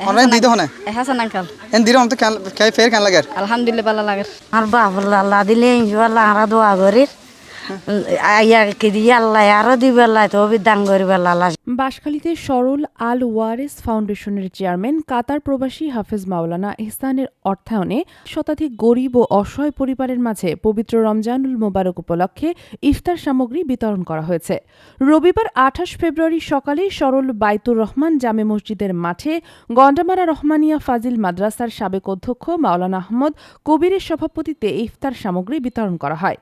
Online দিতে হনে Hasan uncle N দিলে অন্ত খাই ফের কেন লাগে আলহামদুলিল্লাহ ভালো লাগে আর বাবুল্লা আল্লাহ দিলে ইনশাআল্লাহ আরা দোয়া করির আইয়া কে আল্লাহ আরও দিবেল্লাই তো বিদান করিবেল্লা আল্লাহ বাঁশখালীতে সরল আল ওয়ারেস ফাউন্ডেশনের চেয়ারম্যান, কাতার প্রবাসী হাফেজ মাওলানা ইহসানের অর্থায়নে শতাধিক গরিব ও অসহায় পরিবারের মাঝে পবিত্র রমজানুল মোবারক উপলক্ষে ইফতার সামগ্রী বিতরণ করা হয়েছে। রবিবার আঠাশ ফেব্রুয়ারি সকালে সরল বাইতুর রহমান জামে মসজিদের মাঠে গন্ডামারা রহমানিয়া ফাজিল মাদ্রাসার সাবেক অধ্যক্ষ মাওলানা আহমদ কবিরের সভাপতিত্বে ইফতার সামগ্রী বিতরণ করা হয়।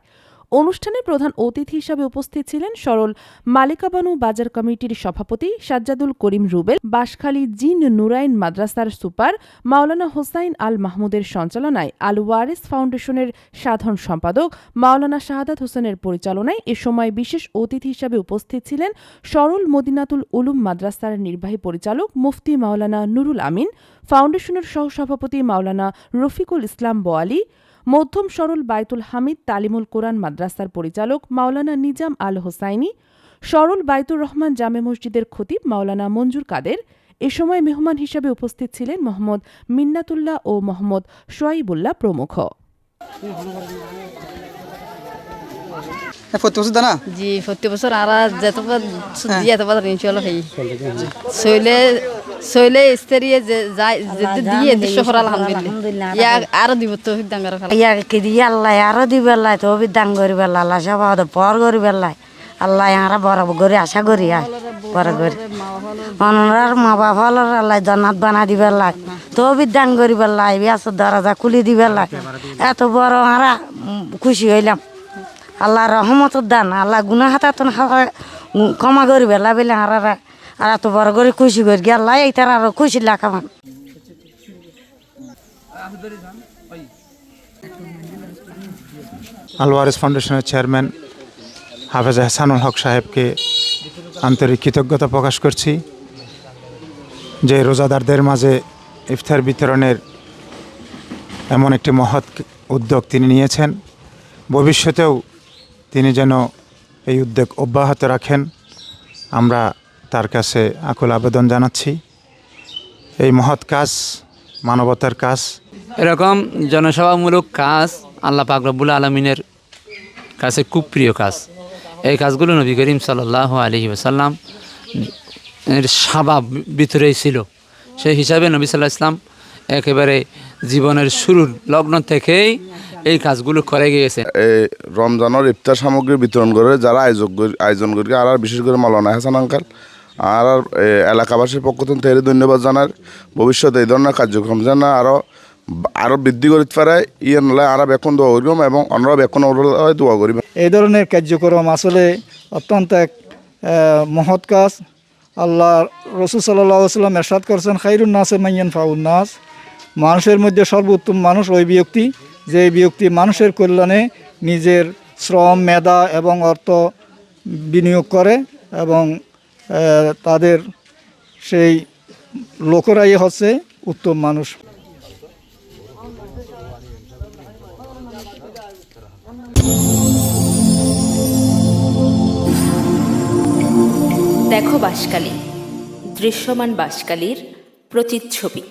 অনুষ্ঠানে প্রধান অতিথি হিসাবে উপস্থিত ছিলেন সরল মালিকাবানু বাজার কমিটির সভাপতি সাজ্জাদুল করিম রুবেল, বাঁশখালী জিন নুরাইন মাদ্রাসার সুপার মাওলানা হোসাইন আল মাহমুদের সঞ্চালনায় আল ওয়ারিস ফাউন্ডেশনের সাধারণ সম্পাদক মাওলানা শাহাদাত হোসেনের পরিচালনায় এ সময় বিশেষ অতিথি হিসাবে উপস্থিত ছিলেন সরল মদিনাতুল উলুম মাদ্রাসার নির্বাহী পরিচালক মুফতি মাওলানা নুরুল আমিন, ফাউন্ডেশনের সহসভাপতি মাওলানা রফিকুল ইসলাম বোয়ালি মধ্যম সরল বাইতুল হামিদ তালিমুল কোরআন মাদ্রাসার পরিচালক মাওলানা নিজাম আল হোসাইনি সরল বাইতুর রহমান জামে মসজিদের খতিব মাওলানা মঞ্জুর কাদের এ সময় মেহমান হিসেবে উপস্থিত ছিলেন মোহাম্মদ মিন্নাতুল্লাহ ও মোহাম্মদ সোয়াইবুল্লাহ প্রমুখ। প্রতি বছর দানা জি প্রতি বছর আর যেতবার যেতবার ইনশাল্লাহ হই শৈলে শৈলে স্তরিয়ে যে যায় যেতে দিয়ে দিশ ফর আলহামদুলিল্লাহ। ইয়া আরও দিব তো ডাঙ্গার খালা আইয়া কে দিয়ে আল্লাহ আরও দিবেল্লাই তো বিদান করিবেল্লা আল্লাহ সব পর করিবেল্লাই আল্লাহ। আরা বড় করে আশা করি আয় বড় করে। অনরার মা বাবা হলার আল্লাহ জান্নাত বানা দিবেল্লাই তো বিদান করিবেল্লাই বিয়াস দরজা খুলি দিবেল্লাই এত বড় আরা উম, খুশি হইলাম। আল্লাহ রহমত দান আল্লাহ গুনা হাতাত ক্ষমা করিবেল্লা বলে আরা আর এত বড় করে খুশি করি আল্লাহ এইটার আরও খুশি লাখামান আলওয়ারেস ফাউন্ডেশনের চেয়ারম্যান হাফেজ হাসানুল হক সাহেবকে আন্তরিক কৃতজ্ঞতা প্রকাশ করছি যে রোজাদারদের মাঝে ইফতার বিতরণের এমন একটি মহৎ উদ্যোগ তিনি নিয়েছেন। ভবিষ্যতেও তিনি যেন এই উদ্যোগ অব্যাহত রাখেন। আমরা তার কাছে আকুল আবেদন জানাচ্ছি। এই মহৎ কাজ মানবতার কাজ। এরকম জনসেবামূলক কাজ আল্লাহ পাক রব্বুল আলমিনের কাছে খুব প্রিয় কাজ। এই কাজগুলো নবী করিম সাল্লাহ আলহি আসাল্লাম এর স্বভাব ভিতরেই ছিল। সেই হিসাবে নবী সাল্লাহ ইসলাম একেবারে জীবনের শুরুর লগ্ন থেকেই এই কাজগুলো করে গিয়েছে। এই রমজানের ইফতার সামগ্রী বিতরণ করে যারা আয়োজক আয়োজন করি আর আর বিশেষ করে মালানা হাসান আঙ্কাল আর এলাকাবাসীর পক্ষ থেকে তাদের ধন্যবাদ জানার। ভবিষ্যতে এই ধরনের কার্যক্রম যেন আরও আরও বৃদ্ধি করতে পারে। ইয়ে নলে আরও বেকন দোয়া করিব এবং অন্যরা বেকন দোয়া করিব এই ধরনের কার্যক্রম আসলে অত্যন্ত এক মহৎ কাজ। আল্লাহ রসুল সাল্লাহ সাল্লাম এরশাদ করছেন, খাইরুন নাসে মাইয়ান ফাউন নাস। মানুষের মধ্যে সর্বোত্তম মানুষ ওই ব্যক্তি, যে ব্যক্তি মানুষের কল্যাণে নিজের শ্রম, মেধা এবং অর্থ বিনিয়োগ করে এবং তাদের সেই লোকরাই হচ্ছে উত্তম মানুষ। দেখো বাসকালী দৃশ্যমান বাসকালীর প্রতিচ্ছবি।